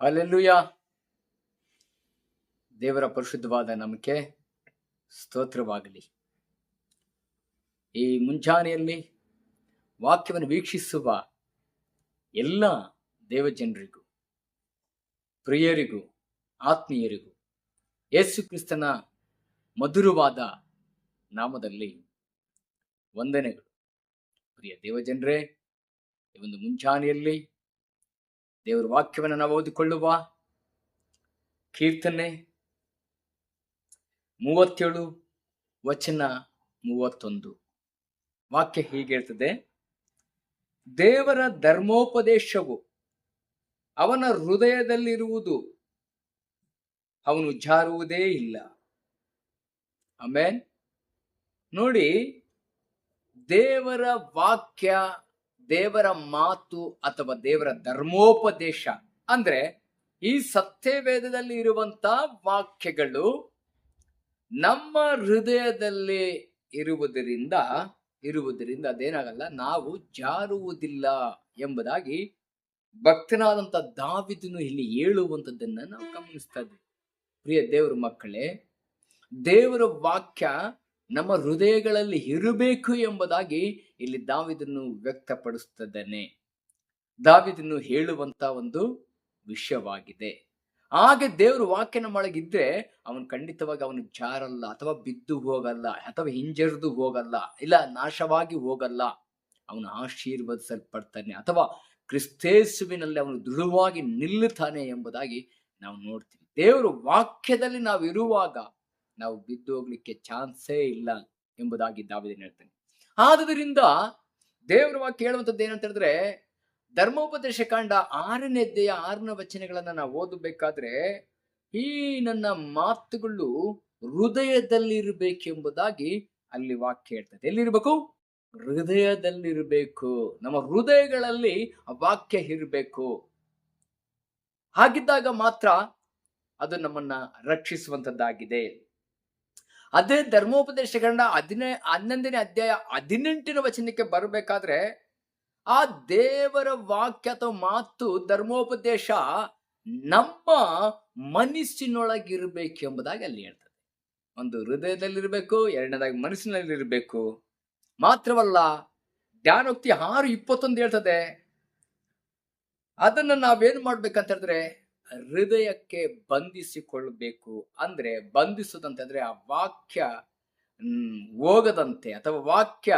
Alleluia ದೇವರ ಪರಿಶುದ್ಧವಾದ ನಂಬಿಕೆ ಸ್ತೋತ್ರವಾಗಲಿ. ಈ ಮುಂಜಾನೆಯಲ್ಲಿ ವಾಕ್ಯವನ್ನು ವೀಕ್ಷಿಸುವ ಎಲ್ಲ ದೇವಜನರಿಗೂ, ಪ್ರಿಯರಿಗೂ, ಆತ್ಮೀಯರಿಗೂ, ಯೇಸು ಕ್ರಿಸ್ತನ ಮಧುರವಾದ ನಾಮದಲ್ಲಿ ವಂದನೆಗಳು. ಪ್ರಿಯ ದೇವಜನರೇ, ಈ ಒಂದು ಮುಂಜಾನೆಯಲ್ಲಿ ದೇವರ ವಾಕ್ಯವನ್ನು ನಾವು ಓದಿಕೊಳ್ಳುವ ಕೀರ್ತನೆ ಮೂವತ್ತೇಳು, ವಚನ ಮೂವತ್ತೊಂದು. ವಾಕ್ಯ ಹೀಗಿರ್ತದೆ ದೇವರ ಧರ್ಮೋಪದೇಶವು ಅವನ ಹೃದಯದಲ್ಲಿರುವುದು, ಅವನು ಜಾರುವುದೇ ಇಲ್ಲ. ಆಮೇನ್. ನೋಡಿ, ದೇವರ ವಾಕ್ಯ ದೇವರ ಮಾತು ಅಥವಾ ದೇವರ ಧರ್ಮೋಪದೇಶ. ಅಂದ್ರೆ ಈ ಸತ್ಯವೇದದಲ್ಲಿ ಇರುವಂತ ವಾಕ್ಯಗಳು ನಮ್ಮ ಹೃದಯದಲ್ಲಿ ಇರುವುದರಿಂದ ಇರುವುದರಿಂದ ಅದೇನಾಗಲ್ಲ, ನಾವು ಜಾರುವುದಿಲ್ಲ ಎಂಬುದಾಗಿ ಭಕ್ತನಾದಂತ ದಾವಿದನು ಇಲ್ಲಿ ಹೇಳುವಂಥದ್ದನ್ನ ನಾವು ಗಮನಿಸ್ತಾ ಇದ್ವಿ ಪ್ರಿಯ ದೇವರ ಮಕ್ಕಳೇ, ದೇವರ ವಾಕ್ಯ ನಮ್ಮ ಹೃದಯಗಳಲ್ಲಿ ಇರಬೇಕು ಎಂಬುದಾಗಿ ಇಲ್ಲಿ ದಾವಿದನ್ನು ವ್ಯಕ್ತಪಡಿಸುತ್ತಿದ್ದಾನೆ. ದಾವಿದನ್ನು ಹೇಳುವಂತ ಒಂದು ವಿಷಯವಾಗಿದೆ. ಹಾಗೆ ದೇವರು ವಾಕ್ಯ ನಮ್ಮೊಳಗಿದ್ರೆ ಅವನು ಖಂಡಿತವಾಗಿ ಅವನು ಜಾರಲ್ಲ ಅಥವಾ ಬಿದ್ದು ಹೋಗಲ್ಲ ಅಥವಾ ಹಿಂಜರಿದು ಹೋಗಲ್ಲ ಇಲ್ಲ ನಾಶವಾಗಿ ಹೋಗಲ್ಲ. ಅವನು ಆಶೀರ್ವದಿಸಲ್ಪಡ್ತಾನೆ ಅಥವಾ ಕ್ರಿಸ್ತೇಸುವಿನಲ್ಲಿ ಅವನು ದೃಢವಾಗಿ ನಿಲ್ಲುತ್ತಾನೆ ಎಂಬುದಾಗಿ ನಾವು ನೋಡ್ತೀವಿ. ದೇವರು ವಾಕ್ಯದಲ್ಲಿ ನಾವು ಇರುವಾಗ ನಾವು ಬಿದ್ದು ಹೋಗ್ಲಿಕ್ಕೆ ಚಾನ್ಸೇ ಇಲ್ಲ ಎಂಬುದಾಗಿ ದಾವಿದನ್ ಹೇಳ್ತಾನೆ. ಆದುದರಿಂದ ದೇವರ ವಾಕ್ಯ ಹೇಳುವಂಥದ್ದು ಏನಂತ ಹೇಳಿದ್ರೆ, ಧರ್ಮೋಪದೇಶ ಕಾಂಡ ಆರನೇ ಅಧ್ಯಾಯ ಆರನೇ ವಚನಗಳನ್ನ ನಾವು ಓದಬೇಕಾದ್ರೆ, ಈ ನನ್ನ ಮಾತುಗಳು ಹೃದಯದಲ್ಲಿರಬೇಕೆಂಬುದಾಗಿ ಅಲ್ಲಿ ವಾಕ್ಯ ಹೇಳ್ತದೆ. ಎಲ್ಲಿರ್ಬೇಕು? ಹೃದಯದಲ್ಲಿರಬೇಕು. ನಮ್ಮ ಹೃದಯಗಳಲ್ಲಿ ವಾಕ್ಯ ಇರಬೇಕು. ಹಾಗಿದ್ದಾಗ ಮಾತ್ರ ಅದು ನಮ್ಮನ್ನ ರಕ್ಷಿಸುವಂತದ್ದಾಗಿದೆ ಅದೇ ಧರ್ಮೋಪದೇಶಗಳನ್ನ ಹದಿನೇ, ಹನ್ನೊಂದನೇ ಅಧ್ಯಾಯ ಹದಿನೆಂಟಿನ ವಚನಕ್ಕೆ ಬರಬೇಕಾದ್ರೆ, ಆ ದೇವರ ವಾಕ್ಯ ಅಥವಾ ಮಾತು, ಧರ್ಮೋಪದೇಶ ನಮ್ಮ ಮನಸ್ಸಿನೊಳಗಿರ್ಬೇಕು ಎಂಬುದಾಗಿ ಅಲ್ಲಿ ಹೇಳ್ತದೆ. ಒಂದು ಹೃದಯದಲ್ಲಿರಬೇಕು, ಎರಡನೇದಾಗಿ ಮನಸ್ಸಿನಲ್ಲಿರಬೇಕು. ಮಾತ್ರವಲ್ಲ, ಧ್ಯಾನೋಕ್ತಿ ಆರು ಇಪ್ಪತ್ತೊಂದು ಹೇಳ್ತದೆ. ಅದನ್ನು ನಾವೇನು ಮಾಡ್ಬೇಕಂತ ಹೇಳಿದ್ರೆ ಹೃದಯಕ್ಕೆ ಬಂಧಿಸಿಕೊಳ್ಳಬೇಕು. ಅಂದ್ರೆ ಬಂಧಿಸುದಂತಂದ್ರೆ ಆ ವಾಕ್ಯ ಹೋಗದಂತೆ ಅಥವಾ ವಾಕ್ಯ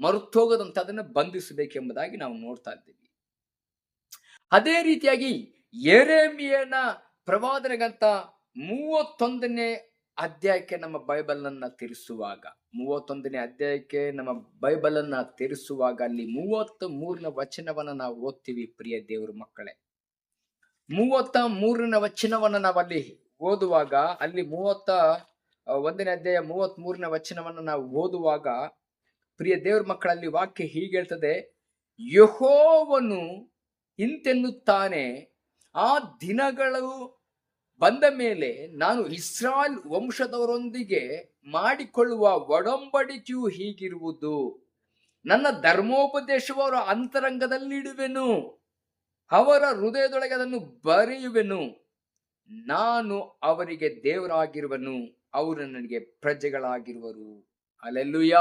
ಮರುತೋಗದಂತೆ ಅದನ್ನು ಬಂಧಿಸಬೇಕೆಂಬುದಾಗಿ ನಾವು ನೋಡ್ತಾ ಇದ್ದೀವಿ. ಅದೇ ರೀತಿಯಾಗಿ ಎರೆಮಿಯನ ಪ್ರವಾದನೆಗಂತ ಮೂವತ್ತೊಂದನೇ ಅಧ್ಯಾಯಕ್ಕೆ ನಮ್ಮ ಬೈಬಲ್ ಅನ್ನ ತಿರುಸುವಾಗ, ಮೂವತ್ತೊಂದನೇ ಅಧ್ಯಾಯಕ್ಕೆ ನಮ್ಮ ಬೈಬಲ್ ಅನ್ನ ತಿರುಸುವಾಗ ಅಲ್ಲಿ ಮೂವತ್ತ್ ಮೂರನ ವಚನವನ್ನ ನಾವು ಓದ್ತೀವಿ, ಪ್ರಿಯ ದೇವರ ಮಕ್ಕಳೇ. ಮೂವತ್ತ ಮೂರನ ವಚನವನ್ನು ನಾವಲ್ಲಿ ಓದುವಾಗ, ಅಲ್ಲಿ ಮೂವತ್ತ ಒಂದನೇ ಅಧ್ಯಾಯ ಮೂವತ್ತ್ ಮೂರನ ವಚನವನ್ನು ನಾವು ಓದುವಾಗ, ಪ್ರಿಯ ದೇವ್ರ ಮಕ್ಕಳಲ್ಲಿ ವಾಕ್ಯ ಹೀಗೆ ಹೇಳ್ತದೆ, ಯಹೋವನು ಇಂತೆನ್ನುತ್ತಾನೆ, ಆ ದಿನಗಳು ಬಂದ ಮೇಲೆ ನಾನು ಇಸ್ರಾಲ್ ವಂಶದವರೊಂದಿಗೆ ಮಾಡಿಕೊಳ್ಳುವ ಒಡಂಬಡಿಕೆಯು ಹೀಗಿರುವುದು. ನನ್ನ ಧರ್ಮೋಪದೇಶವು ಅವರ ಅಂತರಂಗದಲ್ಲಿಡುವೆನು. ಅವರ ಹೃದಯದೊಳಗೆ ಅದನ್ನು ಬರೆಯುವೆನು. ನಾನು ಅವರಿಗೆ ದೇವರಾಗಿರುವನು. ಅವರು ನನಗೆ ಪ್ರಜೆಗಳಾಗಿರುವರು. ಅಲ್ಲೆಲ್ಲುಯ್ಯ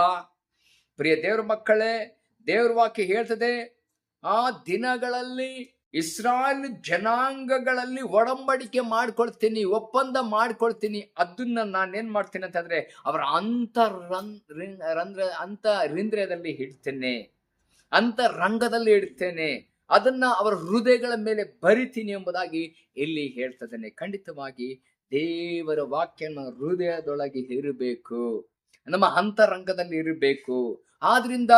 ಪ್ರಿಯ ದೇವರ ಮಕ್ಕಳೇ, ದೇವರ ವಾಕ್ಯ ಹೇಳ್ತದೆ, ಆ ದಿನಗಳಲ್ಲಿ ಇಸ್ರಾಯೇಲ್ ಜನಾಂಗಗಳಲ್ಲಿ ಒಡಂಬಡಿಕೆ ಮಾಡ್ಕೊಳ್ತೀನಿ, ಒಪ್ಪಂದ ಮಾಡ್ಕೊಳ್ತೀನಿ. ಅದನ್ನ ನಾನೇನ್ ಮಾಡ್ತೀನಿ ಅಂತಂದ್ರೆ, ಅವರ ಅಂತರನ್ ರಂಧ್ರ ಅಂತ ರಿಂದ್ರದಲ್ಲಿ ಇಡ್ತೇನೆ. ಅಂತರಂಗದಲ್ಲಿ ಇಡ್ತೇನೆ. ಅದನ್ನ ಅವರ ಹೃದಯಗಳ ಮೇಲೆ ಬರಿತೀನಿ ಎಂಬುದಾಗಿ ಇಲ್ಲಿ ಹೇಳ್ತದೇನೆ. ಖಂಡಿತವಾಗಿ ದೇವರ ವಾಕ್ಯ ನಮ್ಮ ಹೃದಯದೊಳಗೆ ಇರಬೇಕು. ನಮ್ಮ ಅಂತರಂಗದಲ್ಲಿ ಇರಬೇಕು. ಆದ್ರಿಂದ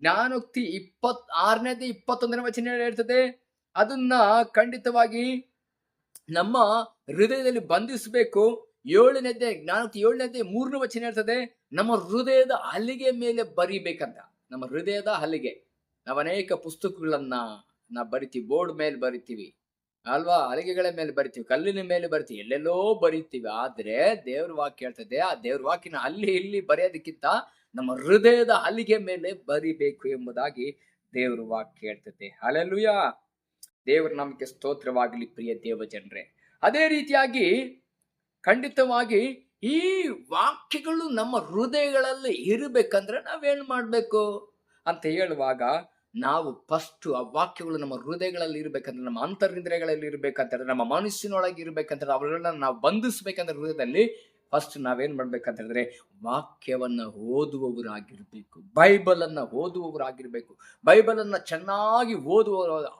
ಜ್ಞಾನೋಕ್ತಿ ಇಪ್ಪತ್, ಆರನೇದೇ ಇಪ್ಪತ್ತೊಂದನೇ ವಚನ ಹೇಳ್ತದೆ? ಅದನ್ನ ಖಂಡಿತವಾಗಿ ನಮ್ಮ ಹೃದಯದಲ್ಲಿ ಬಂಧಿಸಬೇಕು. ಏಳನೇದೇ, ಜ್ಞಾನೋಕ್ತಿ ಏಳನೇದೇ, ಮೂರನೇ ವಚನ ಹೇಳ್ತದೆ, ನಮ್ಮ ಹೃದಯದ ಹಲಿಗೆ ಮೇಲೆ ಬರಿಬೇಕಂತ. ನಮ್ಮ ಹೃದಯದ ಹಲಿಗೆ. ನಾವು ಅನೇಕ ಪುಸ್ತಕಗಳನ್ನ ನಾವು ಬರಿತೀವಿ, ಬೋರ್ಡ್ ಮೇಲೆ ಬರಿತೀವಿ, ಅಲ್ವಾ? ಅಲಿಗೆಗಳ ಮೇಲೆ ಬರಿತೀವಿ, ಕಲ್ಲಿನ ಮೇಲೆ ಬರಿತೀವಿ, ಎಲ್ಲೆಲ್ಲೋ ಬರಿತೀವಿ. ಆದ್ರೆ ದೇವ್ರ ವಾಕ್ಯ ಹೇಳ್ತದೆ ಆ ದೇವ್ರ ವಾಕ್ಯನ ಅಲ್ಲಿ ಇಲ್ಲಿ ಬರೆಯೋದಕ್ಕಿಂತ ನಮ್ಮ ಹೃದಯದ ಅಲಿಗೆ ಮೇಲೆ ಬರಿಬೇಕು ಎಂಬುದಾಗಿ ದೇವ್ರ ವಾಕ್ಯ ಹೇಳ್ತದೆ ಅಲೆಲ್ಲೂಯ ದೇವ್ರ ನಮಗೆ ಸ್ತೋತ್ರವಾಗಲಿ ಪ್ರಿಯ ದೇವ ಜನರೇ ಅದೇ ರೀತಿಯಾಗಿ ಖಂಡಿತವಾಗಿ ಈ ವಾಕ್ಯಗಳು ನಮ್ಮ ಹೃದಯಗಳಲ್ಲಿ ಇರಬೇಕಂದ್ರೆ ನಾವೇನು ಮಾಡಬೇಕು? ಅಂತ ಹೇಳುವಾಗ ನಾವು ಫಸ್ಟ್ ಆ ವಾಕ್ಯಗಳು ನಮ್ಮ ಹೃದಯಗಳಲ್ಲಿ ಇರಬೇಕಂದ್ರೆ, ನಮ್ಮ ಅಂತರಿಂದ್ರಿಯಗಳಲ್ಲಿ ಇರಬೇಕಂತಂದ್ರೆ ನಮ್ಮ ಮನಸ್ಸಿನೊಳಗೆ ಇರಬೇಕಂತಂದ್ರೆ ಅವುಗಳನ್ನ ನಾವು ಬಂಧಿಸ್ಬೇಕಂದ್ರೆ ಹೃದಯದಲ್ಲಿ ಫಸ್ಟ್ ನಾವೇನ್ ಹೇಳಿದ್ರೆ ವಾಕ್ಯವನ್ನ ಓದುವವರಾಗಿರ್ಬೇಕು ಬೈಬಲ್ ಅನ್ನ ಓದುವವರಾಗಿರ್ಬೇಕು ಬೈಬಲ್ ಅನ್ನ ಚೆನ್ನಾಗಿ ಓದುವ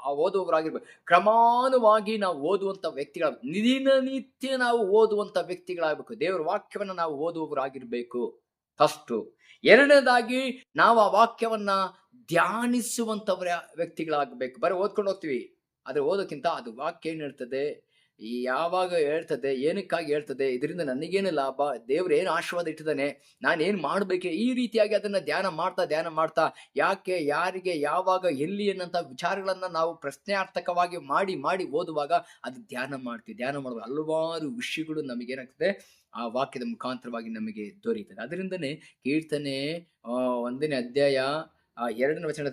ಓದುವವರಾಗಿರ್ಬೇಕು. ಕ್ರಮಾನುವಾಗಿ ನಾವು ಓದುವಂತ ವ್ಯಕ್ತಿಗಳ ದಿನನಿತ್ಯ ನಾವು ಓದುವಂತ ವ್ಯಕ್ತಿಗಳಾಗಬೇಕು. ದೇವರ ವಾಕ್ಯವನ್ನ ನಾವು ಓದುವವರಾಗಿರ್ಬೇಕು. ಫಸ್ಟು ಎರಡನೇದಾಗಿ, ನಾವು ಆ ವಾಕ್ಯವನ್ನ ಧ್ಯಾನಿಸುವಂತವರ ವ್ಯಕ್ತಿಗಳಾಗಬೇಕು. ಬರೀ ಓದ್ಕೊಂಡು ಹೋಗ್ತೀವಿ ಆದರೆ ಓದೋಕ್ಕಿಂತ ಅದು ವಾಕ್ಯ ಏನು ಹೇಳ್ತದೆ? ಯಾವಾಗ ಹೇಳ್ತದೆ? ಏನಕ್ಕಾಗಿ ಹೇಳ್ತದೆ? ಇದರಿಂದ ನನಗೇನು ಲಾಭ? ದೇವ್ರು ಏನು ಆಶೀರ್ವಾದ ಇಟ್ಟಿದ್ದಾನೆ? ನಾನೇನು ಮಾಡಬೇಕು? ಈ ರೀತಿಯಾಗಿ ಅದನ್ನು ಧ್ಯಾನ ಮಾಡ್ತಾ ಧ್ಯಾನ ಮಾಡ್ತಾ, ಯಾಕೆ, ಯಾರಿಗೆ, ಯಾವಾಗ, ಎಲ್ಲಿ ಅನ್ನಂತ ವಿಚಾರಗಳನ್ನು ನಾವು ಪ್ರಶ್ನಾರ್ಥಕವಾಗಿ ಮಾಡಿ ಮಾಡಿ ಓದುವಾಗ ಅದು ಧ್ಯಾನ ಮಾಡ್ತೀವಿ. ಧ್ಯಾನ ಮಾಡುವಾಗ ಹಲವಾರು ವಿಷಯಗಳು ನಮಗೇನಾಗ್ತದೆ ಆ ವಾಕ್ಯದ ಮುಖಾಂತರವಾಗಿ ನಮಗೆ ದೊರೆಯುತ್ತದೆ ಅದರಿಂದನೇ ಕೀರ್ತನೆ ಒಂದನೇ ಅಧ್ಯಾಯ ಆ, ಎರಡನೇ ವಚನ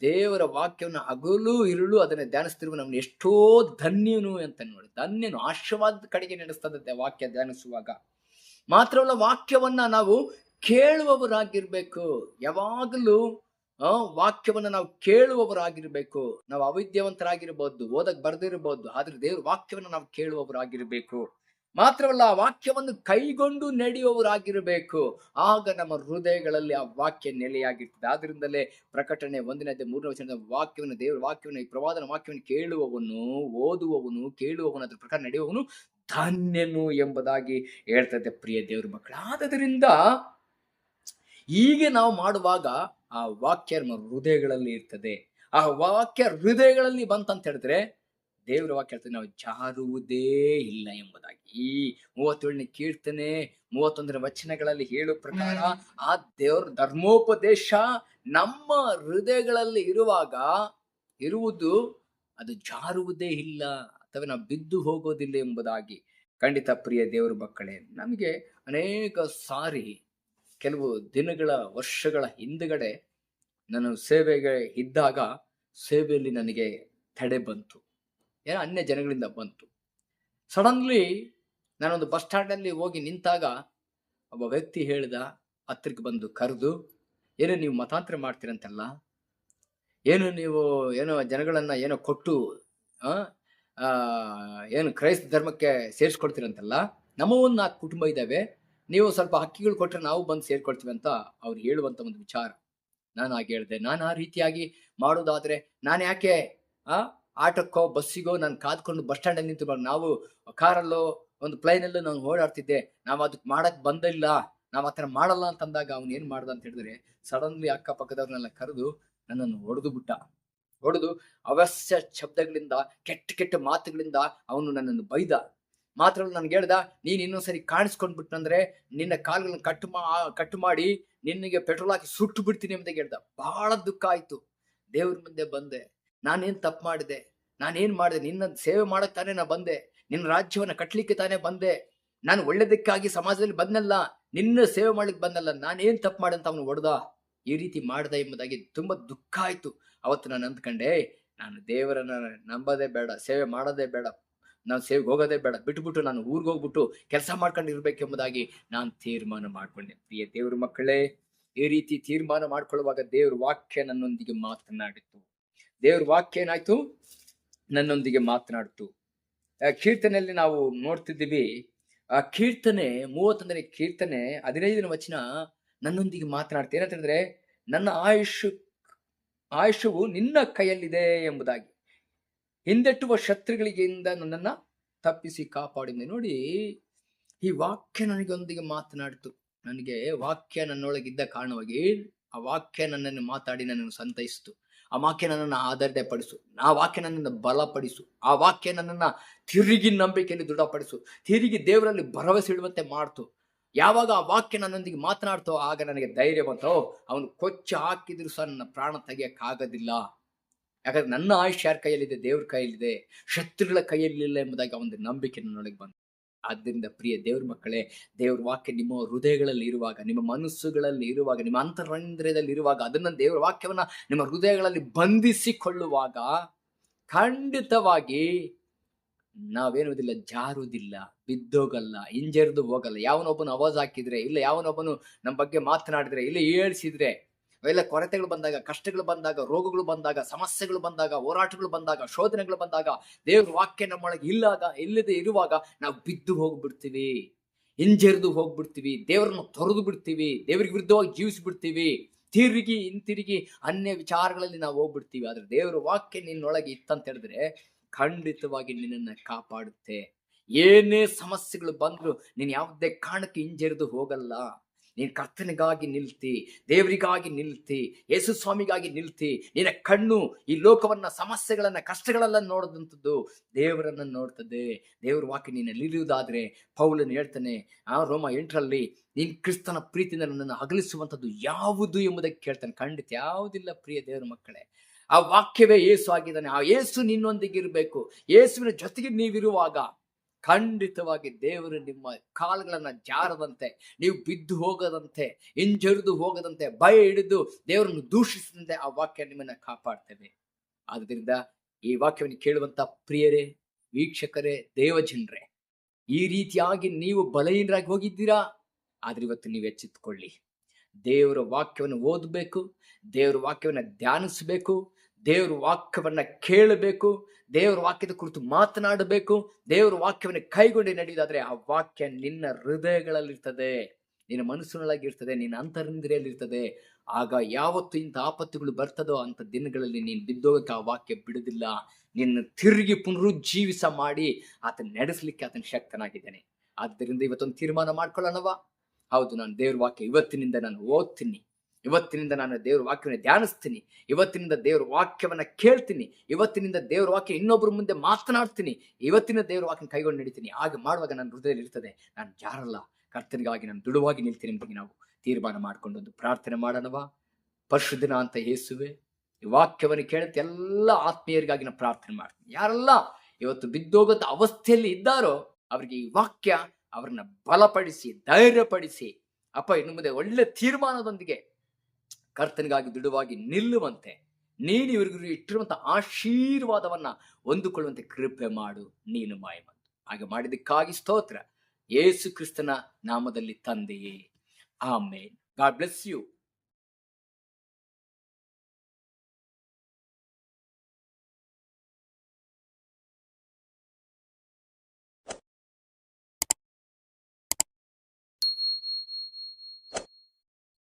ದೇವರ ವಾಕ್ಯವನ್ನು ಹಗಲು ಇರುಳು ಅದನ್ನ ಧ್ಯಾನಿಸ್ತಿರುವ ನಮ್ಗೆ ಎಷ್ಟೋ ಧನ್ಯನು ಅಂತ ನೋಡಿ ಧನ್ಯನು ಆಶೀರ್ವಾದ ಕಡೆಗೆ ನಡೆಸ್ತದಂತೆ ವಾಕ್ಯ ಧ್ಯಾನಿಸುವಾಗ. ಮಾತ್ರವಲ್ಲ ವಾಕ್ಯವನ್ನ ನಾವು ಕೇಳುವವರಾಗಿರ್ಬೇಕು. ಯಾವಾಗಲೂ ವಾಕ್ಯವನ್ನ ನಾವು ಕೇಳುವವರಾಗಿರ್ಬೇಕು. ನಾವು ಅವಿದ್ಯಾವಂತರಾಗಿರ್ಬೋದು ಓದಕ್ ಬರ್ದಿರ್ಬೋದು ಆದ್ರೆ ದೇವ್ರ ವಾಕ್ಯವನ್ನ ನಾವು ಕೇಳುವವರಾಗಿರ್ಬೇಕು. ಮಾತ್ರವಲ್ಲ, ಆ ವಾಕ್ಯವನ್ನು ಕೈಗೊಂಡು ನಡೆಯುವವರಾಗಿರಬೇಕು. ಆಗ ನಮ್ಮ ಹೃದಯಗಳಲ್ಲಿ ಆ ವಾಕ್ಯ ನೆಲೆಯಾಗಿರ್ತದೆ. ಆದ್ದರಿಂದಲೇ ಪ್ರಕಟಣೆ ಒಂದನೇ ಮೂರನೇ ವಚನದ ವಾಕ್ಯವನ್ನು, ದೇವರ ವಾಕ್ಯವನ್ನು, ಈ ಪ್ರವಾದನ ವಾಕ್ಯವನ್ನು ಕೇಳುವವನು, ಓದುವವನು, ಕೇಳುವವನು, ಅದ್ರ ಪ್ರಕಾರ ನಡೆಯುವವನು ಧಾನ್ಯನು ಎಂಬುದಾಗಿ ಹೇಳ್ತದೆ ಪ್ರಿಯ ದೇವ್ರ ಮಕ್ಕಳು. ಆದ್ದರಿಂದ ಹೀಗೆ ನಾವು ಮಾಡುವಾಗ ಆ ವಾಕ್ಯ ನಮ್ಮ ಹೃದಯಗಳಲ್ಲಿ ಇರ್ತದೆ. ಆ ವಾಕ್ಯ ಹೃದಯಗಳಲ್ಲಿ ಬಂತಂತ ಹೇಳಿದ್ರೆ ದೇವರ ವಾಕ್ಯ ನಾವು ಜಾರುವುದೇ ಇಲ್ಲ ಎಂಬುದಾಗಿ ಈ ಮೂವತ್ತೇಳನೇ ಕೀರ್ತನೆ ಮೂವತ್ತೊಂದರ ವಚನಗಳಲ್ಲಿ ಹೇಳುವ ಪ್ರಕಾರ ಆ ದೇವರ ಧರ್ಮೋಪದೇಶ ನಮ್ಮ ಹೃದಯಗಳಲ್ಲಿ ಇರುವಾಗ ಇರುವುದು ಅದು ಜಾರುವುದೇ ಇಲ್ಲ ಅಥವಾ ನಾವು ಬಿದ್ದು ಹೋಗೋದಿಲ್ಲ ಎಂಬುದಾಗಿ. ಖಂಡಿತ ಪ್ರಿಯ ದೇವರ ಮಕ್ಕಳೇ ನಮಗೆ ಅನೇಕ ಸಾರಿ ಕೆಲವು ದಿನಗಳ ವರ್ಷಗಳ ಹಿಂದುಗಡೆ ನಾನು ಸೇವೆಗೆ ಇದ್ದಾಗ ಸೇವೆಯಲ್ಲಿ ನನಗೆ ತಡೆ ಬಂತು. ಏನೋ ಅನ್ಯ ಜನಗಳಿಂದ ಬಂತು. ಸಡನ್ಲಿ ನಾನೊಂದು ಬಸ್ ಸ್ಟ್ಯಾಂಡಲ್ಲಿ ಹೋಗಿ ನಿಂತಾಗ ಒಬ್ಬ ವ್ಯಕ್ತಿ ಹೇಳಿದ, ಹತ್ರಕ್ಕೆ ಬಂದು ಕರೆದು, ಏನೋ ನೀವು ಮತಾಂತರ ಮಾಡ್ತೀರಂತಲ್ಲ? ಏನು ನೀವು ಏನೋ ಜನಗಳನ್ನ ಏನೋ ಕೊಟ್ಟು ಏನು ಕ್ರೈಸ್ತ ಧರ್ಮಕ್ಕೆ ಸೇರಿಸ್ಕೊಡ್ತೀರಂತಲ್ಲ? ನಮ್ಮ ಒಂದು ನಾಲ್ಕು ಕುಟುಂಬ ಇದ್ದಾವೆ ನೀವು ಸ್ವಲ್ಪ ಹಕ್ಕಿಗಳು ಕೊಟ್ಟರೆ ನಾವು ಬಂದು ಸೇರ್ಕೊಳ್ತೀವಿ ಅಂತ ಅವ್ರು ಹೇಳುವಂತ ಒಂದು ವಿಚಾರ. ನಾನು ಹಾಗೆ ಹೇಳಿದೆ. ನಾನು ಆ ರೀತಿಯಾಗಿ ಮಾಡೋದಾದ್ರೆ ನಾನು ಯಾಕೆ, ಆ ಆಟೋಕ್ಕೋ, ಬಸ್ಸಿಗೋ ನಾನು ಕಾದ್ಕೊಂಡು ಬಸ್ ಸ್ಟ್ಯಾಂಡಲ್ಲಿ ನಿಂತು ನಾವು ಕಾರಲ್ಲೋ ಒಂದು ಪ್ಲೈನಲ್ಲೂ ನಾನು ಓಡಾಡ್ತಿದ್ದೆ. ನಾವು ಅದಕ್ಕೆ ಮಾಡಕ್ ಬಂದಿಲ್ಲ. ನಾವು ಆ ಥರ ಮಾಡಲ್ಲ ಅಂತಂದಾಗ ಅವ್ನು ಏನು ಮಾಡ್ದ ಅಂತ ಹೇಳಿದ್ರೆ, ಸಡನ್ಲಿ ಅಕ್ಕಪಕ್ಕದವ್ರನ್ನೆಲ್ಲ ಕರೆದು ನನ್ನನ್ನು ಹೊಡೆದು ಬಿಟ್ಟ. ಹೊಡೆದು ಅವಶ್ಯ ಶಬ್ದಗಳಿಂದ, ಕೆಟ್ಟ ಕೆಟ್ಟ ಮಾತುಗಳಿಂದ ಅವನು ನನ್ನನ್ನು ಬೈದ. ಮಾತ್ರ ನನ್ಗೆ ಹೇಳ್ದ, ನೀನ್ ಇನ್ನೊಂದ್ಸರಿ ಕಾಣಿಸ್ಕೊಂಡ್ಬಿಟ್ನಂದ್ರೆ ನಿನ್ನ ಕಾಲುಗಳನ್ನ ಕಟ್ ಮಾ, ಕಟ್ ಮಾಡಿ ನಿನಗೆ ಪೆಟ್ರೋಲ್ ಹಾಕಿ ಸುಟ್ಟು ಬಿಡ್ತೀನಿ ಅಂತ ಹೇಳ್ದ. ಬಹಳ ದುಃಖ ಆಯ್ತು. ದೇವ್ರ ಮುಂದೆ ಬಂದೆ. ನಾನೇನ್ ತಪ್ಪು ಮಾಡಿದೆ? ನಾನೇನ್ ಮಾಡಿದೆ? ನಿನ್ನ ಸೇವೆ ಮಾಡಕ್ ತಾನೇ ನಾ ಬಂದೆ? ನಿನ್ನ ರಾಜ್ಯವನ್ನ ಕಟ್ಟಲಿಕ್ಕೆ ತಾನೇ ಬಂದೆ? ನಾನು ಒಳ್ಳೇದಕ್ಕಾಗಿ ಸಮಾಜದಲ್ಲಿ ಬಂದಲ್ಲ, ನಿನ್ನ ಸೇವೆ ಮಾಡ್ಲಿಕ್ಕೆ ಬಂದಲ್ಲ, ನಾನೇನ್ ತಪ್ಪು ಮಾಡಿದೆ ಅಂತ ಅವನು ಹೊಡೆದ? ಈ ರೀತಿ ಮಾಡ್ದ ಎಂಬುದಾಗಿ ತುಂಬಾ ದುಃಖ ಆಯ್ತು. ಅವತ್ತು ನಾನು ಅಂದ್ಕೊಂಡೆ, ನಾನು ದೇವರನ್ನ ನಂಬೋದೇ ಬೇಡ, ಸೇವೆ ಮಾಡೋದೇ ಬೇಡ ನಾನು ಸೇವೆಗೆ ಹೋಗೋದೇ ಬೇಡ. ಬಿಟ್ಬಿಟ್ಟು ನಾನು ಊರಿಗೆ ಹೋಗ್ಬಿಟ್ಟು ಕೆಲಸ ಮಾಡ್ಕೊಂಡು ಇರ್ಬೇಕೆಂಬುದಾಗಿ ನಾನು ತೀರ್ಮಾನ ಮಾಡ್ಕೊಂಡೆ. ಪ್ರಿಯ ದೇವ್ರ ಮಕ್ಕಳೇ, ಈ ರೀತಿ ತೀರ್ಮಾನ ಮಾಡ್ಕೊಳ್ಳುವಾಗ ದೇವ್ರ ವಾಕ್ಯ ನನ್ನೊಂದಿಗೆ ಮಾತನಾಡಿತು. ದೇವ್ರ ವಾಕ್ಯ ಏನಾಯ್ತು? ನನ್ನೊಂದಿಗೆ ಮಾತನಾಡ್ತು. ಕೀರ್ತನೆಯಲ್ಲಿ ನಾವು ನೋಡ್ತಿದ್ದೀವಿ, ಆ ಕೀರ್ತನೆ, ಮೂವತ್ತೊಂದನೇ ಕೀರ್ತನೆ, ಹದಿನೈದನೇ ವಚನ ನನ್ನೊಂದಿಗೆ ಮಾತನಾಡ್ತೆ. ಏನಂತಂದ್ರೆ, ನನ್ನ ಆಯುಷ್ ಆಯುಷ್ಯವು ನಿನ್ನ ಕೈಯಲ್ಲಿದೆ ಎಂಬುದಾಗಿ. ಹಿಂದೆಟ್ಟುವ ಶತ್ರುಗಳಿಗಿಂದ ನನ್ನನ್ನ ತಪ್ಪಿಸಿ ಕಾಪಾಡಿದೆ ನೋಡಿ, ಈ ವಾಕ್ಯ ನನಗೊಂದಿಗೆ ಮಾತನಾಡಿತು. ನನಗೆ ವಾಕ್ಯ ನನ್ನೊಳಗಿದ್ದ ಕಾರಣವಾಗಿ, ಆ ವಾಕ್ಯ ನನ್ನನ್ನು ಮಾತಾಡಿ ನನ್ನನ್ನು ಸಂತೈಸಿತು. ಆ ವಾಕ್ಯ ನನ್ನನ್ನು ಆಧಾರ ಪಡಿಸು ಆ ವಾಕ್ಯ ನನ್ನನ್ನು ಬಲಪಡಿಸು. ಆ ವಾಕ್ಯ ನನ್ನನ್ನು ತಿರುಗಿ ನಂಬಿಕೆಯಲ್ಲಿ ದೃಢಪಡಿಸು. ತಿರುಗಿ ದೇವರಲ್ಲಿ ಭರವಸೆ ಇಡುವಂತೆ ಮಾಡ್ತು. ಯಾವಾಗ ಆ ವಾಕ್ಯ ನನ್ನೊಂದಿಗೆ ಮಾತನಾಡ್ತೋ ಆಗ ನನಗೆ ಧೈರ್ಯ ಬಂತೋ, ಅವನು ಕೊಚ್ಚಿ ಹಾಕಿದ್ರು ಸಹ ನನ್ನ ಪ್ರಾಣ ತೆಗೆಯಕ್ಕಾಗೋದಿಲ್ಲ. ಯಾಕಂದ್ರೆ ನನ್ನ ಆಯುಷ್ಯ ಯಾರ ಕೈಯಲ್ಲಿದೆ? ದೇವ್ರ ಕೈಯಲ್ಲಿದೆ. ಶತ್ರುಗಳ ಕೈಯಲ್ಲಿಲ್ಲ ಎಂಬುದಾಗಿ ಒಂದು ನಂಬಿಕೆ ನನ್ನೊಳಗೆ ಬಂತು. ಆದ್ದರಿಂದ ಪ್ರಿಯ ದೇವ್ರ ಮಕ್ಕಳೇ, ದೇವ್ರ ವಾಕ್ಯ ನಿಮ್ಮ ಹೃದಯಗಳಲ್ಲಿ ಇರುವಾಗ, ನಿಮ್ಮ ಮನಸ್ಸುಗಳಲ್ಲಿ ಇರುವಾಗ, ನಿಮ್ಮ ಅಂತರಂದ್ರದಲ್ಲಿ ಇರುವಾಗ, ಅದನ್ನ ದೇವರ ವಾಕ್ಯವನ್ನ ನಿಮ್ಮ ಹೃದಯಗಳಲ್ಲಿ ಬಂಧಿಸಿಕೊಳ್ಳುವಾಗ ಖಂಡಿತವಾಗಿ ನಾವೇನುವುದಿಲ್ಲ, ಜಾರುವುದಿಲ್ಲ, ಬಿದ್ದೋಗಲ್ಲ, ಹಿಂಜರಿದು ಹೋಗಲ್ಲ. ಯಾವನೊಬ್ಬನು ಅವಾಜ್ ಹಾಕಿದ್ರೆ, ಇಲ್ಲ ಯಾವನೊಬ್ಬನು ನಮ್ಮ ಬಗ್ಗೆ ಮಾತನಾಡಿದ್ರೆ, ಇಲ್ಲ ಏಳ್ಸಿದ್ರೆ ಅವೆಲ್ಲ ಕೊರತೆಗಳು ಬಂದಾಗ, ಕಷ್ಟಗಳು ಬಂದಾಗ, ರೋಗಗಳು ಬಂದಾಗ, ಸಮಸ್ಯೆಗಳು ಬಂದಾಗ, ಹೋರಾಟಗಳು ಬಂದಾಗ, ಶೋಧನೆಗಳು ಬಂದಾಗ, ದೇವ್ರ ವಾಕ್ಯ ನಮ್ಮೊಳಗೆ ಇಲ್ಲಾಗ, ಇಲ್ಲದೆ ಇರುವಾಗ ನಾವು ಬಿದ್ದು ಹೋಗ್ಬಿಡ್ತೀವಿ. ಹಿಂಜರಿದು ಹೋಗ್ಬಿಡ್ತೀವಿ. ದೇವರನ್ನು ತೊರೆದು ಬಿಡ್ತೀವಿ. ದೇವರಿಗೆ ವಿರುದ್ಧವಾಗಿ ಜೀವಿಸ್ಬಿಡ್ತೀವಿ. ತಿರುಗಿ, ಹಿಂತಿರುಗಿ ಅನ್ಯ ವಿಚಾರಗಳಲ್ಲಿ ನಾವು ಹೋಗ್ಬಿಡ್ತೀವಿ. ಆದ್ರೆ ದೇವರ ವಾಕ್ಯ ನಿನ್ನೊಳಗೆ ಇತ್ತಂತ ಹೇಳಿದ್ರೆ ಖಂಡಿತವಾಗಿ ನಿನ್ನನ್ನ ಕಾಪಾಡುತ್ತೆ. ಏನೇ ಸಮಸ್ಯೆಗಳು ಬಂದ್ರು ನೀನು ಯಾವುದೇ ಕಾರಣಕ್ಕೆ ಹಿಂಜರಿದು ಹೋಗಲ್ಲ. ನೀನು ಕರ್ತನಿಗಾಗಿ ನಿಲ್ತಿ, ದೇವರಿಗಾಗಿ ನಿಲ್ತಿ ಯೇಸು ಸ್ವಾಮಿಗಾಗಿ ನಿಲ್ತಿ. ನಿನ್ನ ಕಣ್ಣು ಈ ಲೋಕವನ್ನ, ಸಮಸ್ಯೆಗಳನ್ನ ಕಷ್ಟಗಳೆಲ್ಲ ನೋಡದಂಥದ್ದು ದೇವರನ್ನ ನೋಡ್ತದೆ. ದೇವ್ರ ವಾಕ್ಯ ನೀನು ನಿಲ್ಲುವುದಾದ್ರೆ ಪೌಲನು ಹೇಳ್ತಾನೆ, ಆ ರೋಮ ಎಂಟರಲ್ಲಿ ನೀನ್ ಕ್ರಿಸ್ತನ ಪ್ರೀತಿಯಿಂದ ನನ್ನನ್ನು ಅಗಲಿಸುವಂಥದ್ದು ಯಾವುದು ಎಂಬುದಕ್ಕೆ ಕೇಳ್ತಾನೆ. ಖಂಡಿತ ಯಾವುದಿಲ್ಲ ಪ್ರಿಯ ದೇವರ ಮಕ್ಕಳೇ. ಆ ವಾಕ್ಯವೇ ಏಸು ಆಗಿದ್ದಾನೆ. ಆ ಏಸು ನಿನ್ನೊಂದಿಗೆ ಇರಬೇಕು ಯೇಸುವಿನ ಜೊತೆಗೆ ನೀವಿರುವಾಗ ಖಂಡಿತವಾಗಿ ದೇವರು ನಿಮ್ಮ ಕಾಲುಗಳನ್ನು ಜಾರದಂತೆ, ನೀವು ಬಿದ್ದು ಹೋಗದಂತೆ, ಹಿಂಜರಿದು ಹೋಗದಂತೆ, ಭಯ ಹಿಡಿದು ದೇವರನ್ನು ದೂಷಿಸದಂತೆ ಆ ವಾಕ್ಯ ನಿಮ್ಮನ್ನ ಕಾಪಾಡ್ತೇವೆ. ಆದ್ದರಿಂದ ಈ ವಾಕ್ಯವನ್ನು ಕೇಳುವಂತ ಪ್ರಿಯರೇ, ವೀಕ್ಷಕರೇ, ದೇವಜನರೇ, ಈ ರೀತಿಯಾಗಿ ನೀವು ಬಲಹೀನರಾಗಿ ಹೋಗಿದ್ದೀರಾ? ಆದ್ರೆ ಇವತ್ತು ನೀವು ಎಚ್ಚೆತ್ತುಕೊಳ್ಳಿ. ದೇವರ ವಾಕ್ಯವನ್ನು ಓದಬೇಕು, ದೇವರ ವಾಕ್ಯವನ್ನು ಧ್ಯಾನಿಸಬೇಕು ದೇವರ ವಾಕ್ಯವನ್ನ ಕೇಳಬೇಕು, ದೇವರ ವಾಕ್ಯದ ಕುರಿತು ಮಾತನಾಡಬೇಕು, ದೇವರ ವಾಕ್ಯವನ್ನು ಕೈಗೊಂಡು ನಡೆಯುವುದಾದ್ರೆ ಆ ವಾಕ್ಯ ನಿನ್ನ ಹೃದಯಗಳಲ್ಲಿರ್ತದೆ, ನಿನ್ನ ಮನಸ್ಸಿನೊಳಗಿರ್ತದೆ ನಿನ್ನ ಅಂತರಂದ್ರಿಯಲ್ಲಿರ್ತದೆ. ಆಗ ಯಾವತ್ತು ಇಂಥ ಆಪತ್ತುಗಳು ಬರ್ತದೋ ಅಂತ ದಿನಗಳಲ್ಲಿ ನೀನು ಬಿದ್ದೋಗಕ್ಕೆ ಆ ವಾಕ್ಯ ಬಿಡುದಿಲ್ಲ. ನಿನ್ನ ತಿರುಗಿ ಪುನರುಜ್ಜೀವಿಸ ಮಾಡಿ ಆತನ ನಡೆಸಲಿಕ್ಕೆ ಆತನ ಶಕ್ತನಾಗಿದ್ದಾನೆ. ಆದ್ದರಿಂದ ಇವತ್ತೊಂದು ತೀರ್ಮಾನ ಮಾಡ್ಕೊಳ್ಳೋಣವಾ ಹೌದು, ನಾನು ದೇವ್ರ ವಾಕ್ಯ ಇವತ್ತಿನಿಂದ ನಾನು ಓದ್ತೀನಿ. ಇವತ್ತಿನಿಂದ ನಾನು ದೇವ್ರ ವಾಕ್ಯವನ್ನು ಧ್ಯಾನಿಸ್ತೀನಿ. ಇವತ್ತಿನಿಂದ ದೇವ್ರ ವಾಕ್ಯವನ್ನು ಕೇಳ್ತೀನಿ. ಇವತ್ತಿನಿಂದ ದೇವ್ರ ವಾಕ್ಯ ಇನ್ನೊಬ್ಬರ ಮುಂದೆ ಮಾತನಾಡ್ತೀನಿ. ಇವತ್ತಿನ ದೇವ್ರ ವಾಕ್ಯ ಕೈಗೊಂಡು ನಡೀತೀನಿ ಹಾಗೆ ಮಾಡುವಾಗ ನನ್ನ ಹೃದಯದಲ್ಲಿ ಇರ್ತದೆ, ನಾನು ಜಾರಲ್ಲ ಕರ್ತನಿಗಾಗಿ ನಾನು ದುಡುವಾಗಿ ನಿಲ್ತೀನಿ ಎಂಬುದಾಗಿ ನಾವು ತೀರ್ಮಾನ ಮಾಡ್ಕೊಂಡು ಒಂದು ಪ್ರಾರ್ಥನೆ ಮಾಡೋಣವಾ? ಪರಶುದಿನ ಅಂತ ಯೇಸುವೆ, ಈ ವಾಕ್ಯವನ್ನು ಕೇಳುತ್ತೆ ಎಲ್ಲ ಆತ್ಮೀಯರಿಗಾಗಿ ನಾನು ಪ್ರಾರ್ಥನೆ ಮಾಡ್ತೀನಿ. ಯಾರೆಲ್ಲ ಇವತ್ತು ಬಿದ್ದೋಗದ ಅವಸ್ಥೆಯಲ್ಲಿ ಇದ್ದಾರೋ, ಅವರಿಗೆ ಈ ವಾಕ್ಯ ಅವ್ರನ್ನ ಬಲಪಡಿಸಿ, ಧೈರ್ಯಪಡಿಸಿ, ಅಪ್ಪ ಇನ್ನು ಮುಂದೆ ಒಳ್ಳೆ ತೀರ್ಮಾನದೊಂದಿಗೆ ಕರ್ತನಿಗಾಗಿ ದೃಢವಾಗಿ ನಿಲ್ಲುವಂತೆ, ನೀನು ಇವರಿಗೂ ಇಟ್ಟಿರುವಂಥ ಆಶೀರ್ವಾದವನ್ನ ಹೊಂದಿಕೊಳ್ಳುವಂತೆ ಕೃಪೆ ಮಾಡು, ನೀನು ಮಾಯಮಂತು ಹಾಗೆ ಮಾಡಿದ್ದಕ್ಕಾಗಿ ಸ್ತೋತ್ರ. ಯೇಸು ಕ್ರಿಸ್ತನ ನಾಮದಲ್ಲಿ ತಂದೆಯೇ. ಆಮೇನ್. God bless you.